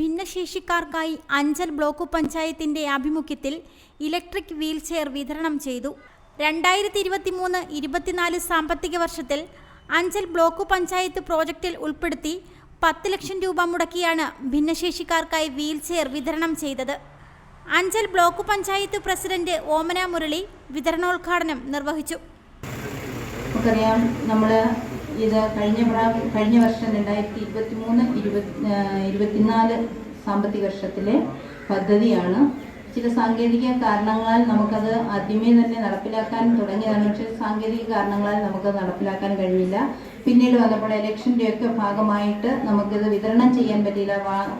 ഭിന്നശേഷിക്കാർക്കായി Anchal block പഞ്ചായത്തിന്റെ ആഭിമുഖ്യത്തിൽ electric wheelchair വിതരണം ചെയ്തു. രണ്ടായിരത്തി ഇരുപത്തി മൂന്ന് ഇരുപത്തിനാല് സാമ്പത്തിക വർഷത്തിൽ അഞ്ചൽ ബ്ലോക്ക് പഞ്ചായത്ത് പ്രോജക്റ്റിൽ ഉൾപ്പെടുത്തി പത്ത് ലക്ഷം രൂപ മുടക്കിയാണ് ഭിന്നശേഷിക്കാർക്കായി വീൽചെയർ വിതരണം ചെയ്തത്. അഞ്ചൽ ബ്ലോക്ക് പഞ്ചായത്ത് പ്രസിഡന്റ് ഓമന മുരളി വിതരണോദ്ഘാടനം നിർവഹിച്ചു. നമ്മൾ ഇത് കഴിഞ്ഞ പ്രാവശ്യം കഴിഞ്ഞ വർഷം രണ്ടായിരത്തി ഇരുപത്തി മൂന്ന് ഇരുപത്തി ഇരുപത്തിനാല് സാമ്പത്തിക വർഷത്തിലെ പദ്ധതിയാണ്. ചില സാങ്കേതിക കാരണങ്ങളാൽ നമുക്കത് ആദ്യമേ തന്നെ നടപ്പിലാക്കാൻ തുടങ്ങിയതാണ്. പക്ഷേ സാങ്കേതിക കാരണങ്ങളാൽ നമുക്കത് നടപ്പിലാക്കാൻ കഴിഞ്ഞില്ല. പിന്നീട് വന്നപ്പോൾ ഇലക്ഷന്റെ ഒക്കെ ഭാഗമായിട്ട് നമുക്കിത് വിതരണം ചെയ്യാൻ പറ്റിയില്ല.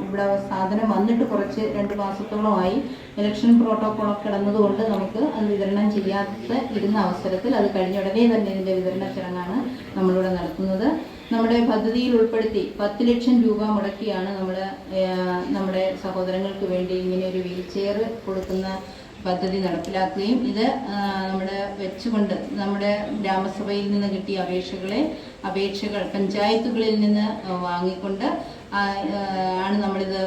ഇവിടെ സാധനം വന്നിട്ട് കുറച്ച് രണ്ട് മാസത്തോളമായി ഇലക്ഷൻ പ്രോട്ടോക്കോളൊക്കെ കിടന്നതുകൊണ്ട് നമുക്ക് അത് വിതരണം ചെയ്യാത്ത ഇരുന്ന അവസരത്തിൽ അത് കഴിഞ്ഞ ഉടനെ തന്നെ ഇതിന്റെ വിതരണ ചടങ്ങാണ് നമ്മളിവിടെ നടത്തുന്നത്. നമ്മുടെ പദ്ധതിയിൽ ഉൾപ്പെടുത്തി പത്ത് ലക്ഷം രൂപ മുടക്കിയാണ് നമ്മൾ നമ്മുടെ സഹോദരങ്ങൾക്ക് വേണ്ടി ഇങ്ങനെ ഒരു വീൽ ചെയർ കൊടുക്കുന്ന പദ്ധതി നടപ്പിലാക്കുകയും ഇത് നമ്മുടെ വെച്ചുകൊണ്ട് നമ്മുടെ ഗ്രാമസഭയിൽ നിന്ന് കിട്ടിയ അപേക്ഷകളെ അപേക്ഷകൾ പഞ്ചായത്തുകളിൽ നിന്ന് വാങ്ങിക്കൊണ്ട് ആണ് നമ്മളിത്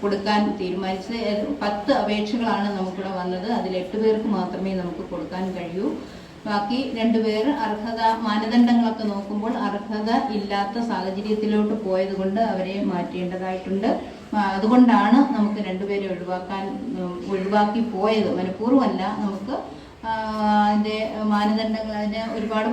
കൊടുക്കാൻ തീരുമാനിച്ചത്. പത്ത് അപേക്ഷകളാണ് നമുക്കിവിടെ വന്നത്. അതിൽ എട്ട് പേർക്ക് മാത്രമേ നമുക്ക് കൊടുക്കാൻ കഴിയൂ. ബാക്കി രണ്ടുപേർ അർഹത മാനദണ്ഡങ്ങളൊക്കെ നോക്കുമ്പോൾ അർഹത ഇല്ലാത്ത സാഹചര്യത്തിലോട്ട് പോയത് കൊണ്ട് അവരെ മാറ്റേണ്ടതായിട്ടുണ്ട്. അതുകൊണ്ടാണ് നമുക്ക് രണ്ടുപേരെ ഒഴിവാക്കാൻ ഒഴിവാക്കി പോയത്. മനഃപൂർവമല്ല നമുക്ക് അതിന്റെ മാനദണ്ഡങ്ങൾ അതിന് ഒരുപാട്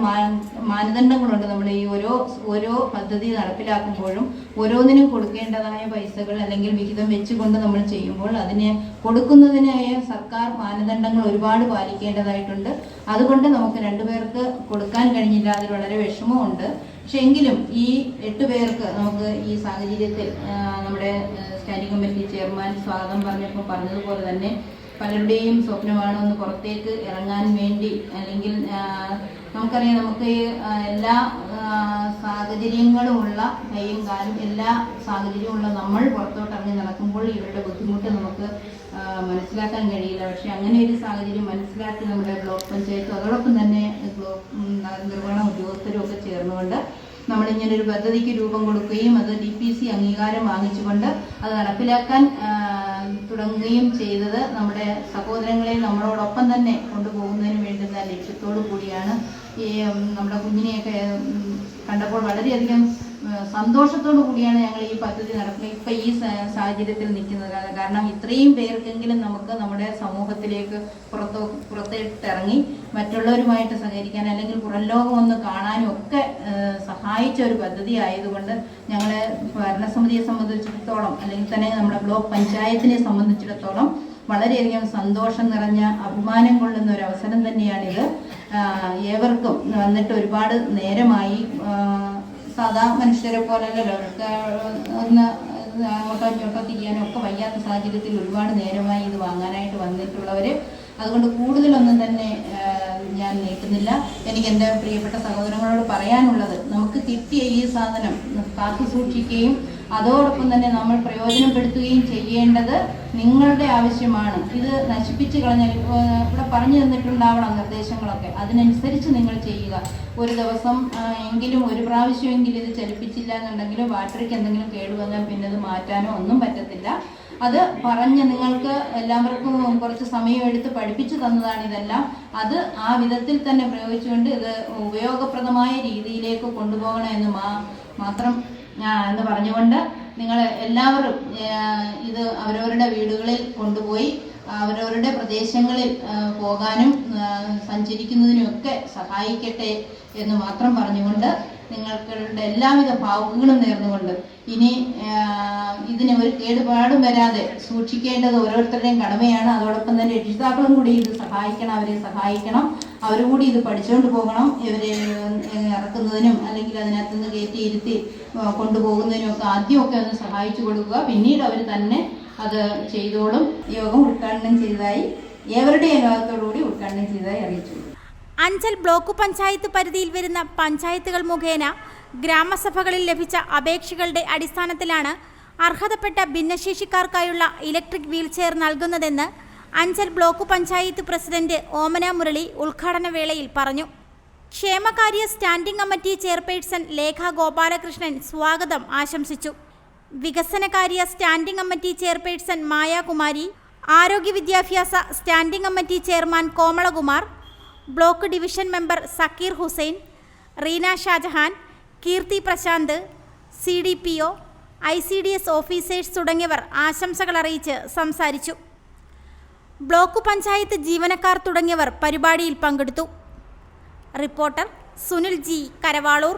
മാനദണ്ഡങ്ങളുണ്ട്. നമ്മൾ ഈ ഓരോ ഓരോ പദ്ധതി നടപ്പിലാക്കുമ്പോഴും ഓരോന്നിനും കൊടുക്കേണ്ടതായ പൈസകൾ അല്ലെങ്കിൽ വിഹിതം വെച്ചുകൊണ്ട് നമ്മൾ ചെയ്യുമ്പോൾ അതിന് കൊടുക്കുന്നതിനായ സർക്കാർ മാനദണ്ഡങ്ങൾ ഒരുപാട് പാലിക്കേണ്ടതായിട്ടുണ്ട്. അതുകൊണ്ട് നമുക്ക് രണ്ടുപേർക്ക് കൊടുക്കാൻ കഴിഞ്ഞില്ല അതിൽ വളരെ വിഷമമുണ്ട് പക്ഷെ എങ്കിലും ഈ എട്ട് പേർക്ക് നമുക്ക് ഈ സാഹചര്യത്തിൽ നമ്മുടെ സ്റ്റാൻഡിംഗ് കമ്മിറ്റി ചെയർമാൻ സ്വാഗതം പറഞ്ഞപ്പോൾ പറഞ്ഞതുപോലെ തന്നെ പലരുടെയും സ്വപ്നമാണ് ഒന്ന് പുറത്തേക്ക് ഇറങ്ങാൻ വേണ്ടി. അല്ലെങ്കിൽ നമുക്കറിയാം നമുക്ക് എല്ലാ സാഹചര്യങ്ങളുമുള്ള കൈയും കാലും എല്ലാ സാഹചര്യമുള്ള നമ്മൾ പുറത്തോട്ട് ഇറങ്ങി നടക്കുമ്പോൾ ഇവരുടെ ബുദ്ധിമുട്ട് നമുക്ക് മനസ്സിലാക്കാൻ കഴിയില്ല. പക്ഷെ അങ്ങനെ ഒരു സാഹചര്യം മനസ്സിലാക്കി നമ്മുടെ ബ്ലോക്ക് പഞ്ചായത്ത് അതോടൊപ്പം തന്നെ നിർവഹണ ഉദ്യോഗസ്ഥരും ഒക്കെ ചേർന്നുകൊണ്ട് നമ്മളിങ്ങനെ ഒരു പദ്ധതിക്ക് രൂപം കൊടുക്കുകയും അത് ഡി പി സി അംഗീകാരം വാങ്ങിച്ചുകൊണ്ട് അത് നടപ്പിലാക്കാൻ തുടങ്ങുകയും ചെയ്തത് നമ്മുടെ സഹോദരങ്ങളെ നമ്മളോടൊപ്പം തന്നെ കൊണ്ടുപോകുന്നതിന് വേണ്ടുന്ന ലക്ഷ്യത്തോടു കൂടിയാണ്. ഈ നമ്മുടെ കുഞ്ഞിനെയൊക്കെ കണ്ടപ്പോൾ വളരെയധികം സന്തോഷത്തോടു കൂടിയാണ് ഞങ്ങൾ ഈ പദ്ധതി നടക്കുന്നത് ഇപ്പം ഈ സാഹചര്യത്തിൽ നിൽക്കുന്നത്. കാരണം ഇത്രയും പേർക്കെങ്കിലും നമുക്ക് നമ്മുടെ സമൂഹത്തിലേക്ക് പുറത്തോ പുറത്തേട്ടിറങ്ങി മറ്റുള്ളവരുമായിട്ട് സഹകരിക്കാൻ അല്ലെങ്കിൽ പുറം ലോകം ഒന്ന് കാണാനും ഒക്കെ സഹായിച്ച ഒരു പദ്ധതി ആയതുകൊണ്ട് ഞങ്ങളെ ഭരണസമിതിയെ സംബന്ധിച്ചിടത്തോളം അല്ലെങ്കിൽ തന്നെ നമ്മുടെ ബ്ലോക്ക് പഞ്ചായത്തിനെ സംബന്ധിച്ചിടത്തോളം വളരെയധികം സന്തോഷം നിറഞ്ഞ അഭിമാനം കൊള്ളുന്ന ഒരു അവസരം തന്നെയാണിത്. ഏവർക്കും വന്നിട്ട് ഒരുപാട് നേരമായി സാധാ മനുഷ്യരെ പോലെയല്ലല്ലോ. അവർക്ക് ഒന്ന് അങ്ങോട്ടോ ഇങ്ങോട്ടോ തിരിയാനോ ഒക്കെ വയ്യാത്ത സാഹചര്യത്തിൽ ഒരുപാട് നേരമായി ഇത് വാങ്ങാനായിട്ട് വന്നിട്ടുള്ളവർ അതുകൊണ്ട് കൂടുതലൊന്നും തന്നെ ഞാൻ നീട്ടുന്നില്ല. എനിക്ക് എന്റെ പ്രിയപ്പെട്ട സഹോദരങ്ങളോട് പറയാനുള്ളത് നമുക്ക് കിട്ടിയ ഈ സാധനം കാത്തു സൂക്ഷിക്കുകയും അതോടൊപ്പം തന്നെ നമ്മൾ പ്രയോജനപ്പെടുത്തുകയും ചെയ്യേണ്ടത് നിങ്ങളുടെ ആവശ്യമാണ്. ഇത് നശിപ്പിച്ച് കളഞ്ഞാൽ ഇവിടെ പറഞ്ഞു തന്നിട്ടുണ്ടാവണം നിർദ്ദേശങ്ങളൊക്കെ. അതിനനുസരിച്ച് നിങ്ങൾ ചെയ്യുക. ഒരു ദിവസം എങ്കിലും ഒരു പ്രാവശ്യമെങ്കിലും ഇത് ചലിപ്പിച്ചില്ല എന്നുണ്ടെങ്കിൽ ബാറ്ററിക്ക് എന്തെങ്കിലും കേടുവന്നാൽ പിന്നെ അത് മാറ്റാനോ ഒന്നും പറ്റത്തില്ല. അത് പറഞ്ഞ് നിങ്ങൾക്ക് എല്ലാവർക്കും കുറച്ച് സമയം എടുത്ത് പഠിപ്പിച്ചു തന്നതാണ് ഇതെല്ലാം. അത് ആ വിധത്തിൽ തന്നെ പ്രയോഗിച്ചുകൊണ്ട് ഇത് ഉപയോഗപ്രദമായ രീതിയിലേക്ക് കൊണ്ടുപോകണമെന്ന് മാത്രം എന്ന് പറഞ്ഞുകൊണ്ട് നിങ്ങൾ എല്ലാവരും ഇത് അവരവരുടെ വീടുകളിൽ കൊണ്ടുപോയി അവരവരുടെ പ്രദേശങ്ങളിൽ പോകാനും സഞ്ചരിക്കുന്നതിനുമൊക്കെ സഹായിക്കട്ടെ എന്ന് മാത്രം പറഞ്ഞുകൊണ്ട് നിങ്ങൾക്കുടെ എല്ലാവിധ ഭാവുകളും നേർന്നുകൊണ്ട് ഇനി ഇതിനെ ഒരു കേടുപാടും വരാതെ സൂക്ഷിക്കേണ്ടത് ഓരോരുത്തരുടെയും കടമയാണ്. അതോടൊപ്പം തന്നെ രക്ഷിതാക്കളും കൂടി ഇത് സഹായിക്കണം അവരെ സഹായിക്കണം. അവരും കൂടി ഇത് പഠിച്ചുകൊണ്ട് പോകണം. ഇവരെ ഇറക്കുന്നതിനും അല്ലെങ്കിൽ അതിനകത്ത് നിന്ന് കയറ്റി ഇരുത്തി കൊണ്ടുപോകുന്നതിനും ഒക്കെ ആദ്യമൊക്കെ ഒന്ന് സഹായിച്ചു കൊടുക്കുക. പിന്നീട് അവർ തന്നെ അത് ചെയ്തോളും. യോഗം ഉദ്ഘാടനം ചെയ്തതായി ഏവരുടെ അനുവാദത്തോടുകൂടി ഉദ്ഘാടനം ചെയ്തതായി അറിയിച്ചു അഞ്ചൽ ബ്ലോക്ക് പഞ്ചായത്ത് പരിധിയിൽ വരുന്ന പഞ്ചായത്തുകൾ മുഖേന ഗ്രാമസഭകളിൽ ലഭിച്ച അപേക്ഷകളുടെ അടിസ്ഥാനത്തിലാണ് അർഹതപ്പെട്ട ഭിന്നശേഷിക്കാർക്കായുള്ള ഇലക്ട്രിക് വീൽചെയർ നൽകുന്നതെന്ന് അഞ്ചൽ ബ്ലോക്ക് പഞ്ചായത്ത് പ്രസിഡന്റ് ഓമന മുരളി ഉദ്ഘാടന വേളയിൽ പറഞ്ഞു. ക്ഷേമകാര്യ standing committee chairperson Lekha Gopalakrishnan സ്വാഗതം ആശംസിച്ചു. വികസനകാര്യ സ്റ്റാൻഡിംഗ് കമ്മിറ്റി ചെയർപേഴ്സൺ മായാകുമാരി ആരോഗ്യ വിദ്യാഭ്യാസ standing committee chairman Komalakumar block division member Sakeer Hussain Reena Shajahan Keerthi Prasanth C D P O I C D S officers തുടങ്ങിയവർ ആശംസകൾ അറിയിച്ച് സംസാരിച്ചു. ബ്ലോക്ക് പഞ്ചായത്ത് ജീവനക്കാർ തുടങ്ങിയവർ പരിപാടിയിൽ പങ്കെടുത്തു. Reporter Sunil G Karavaloor.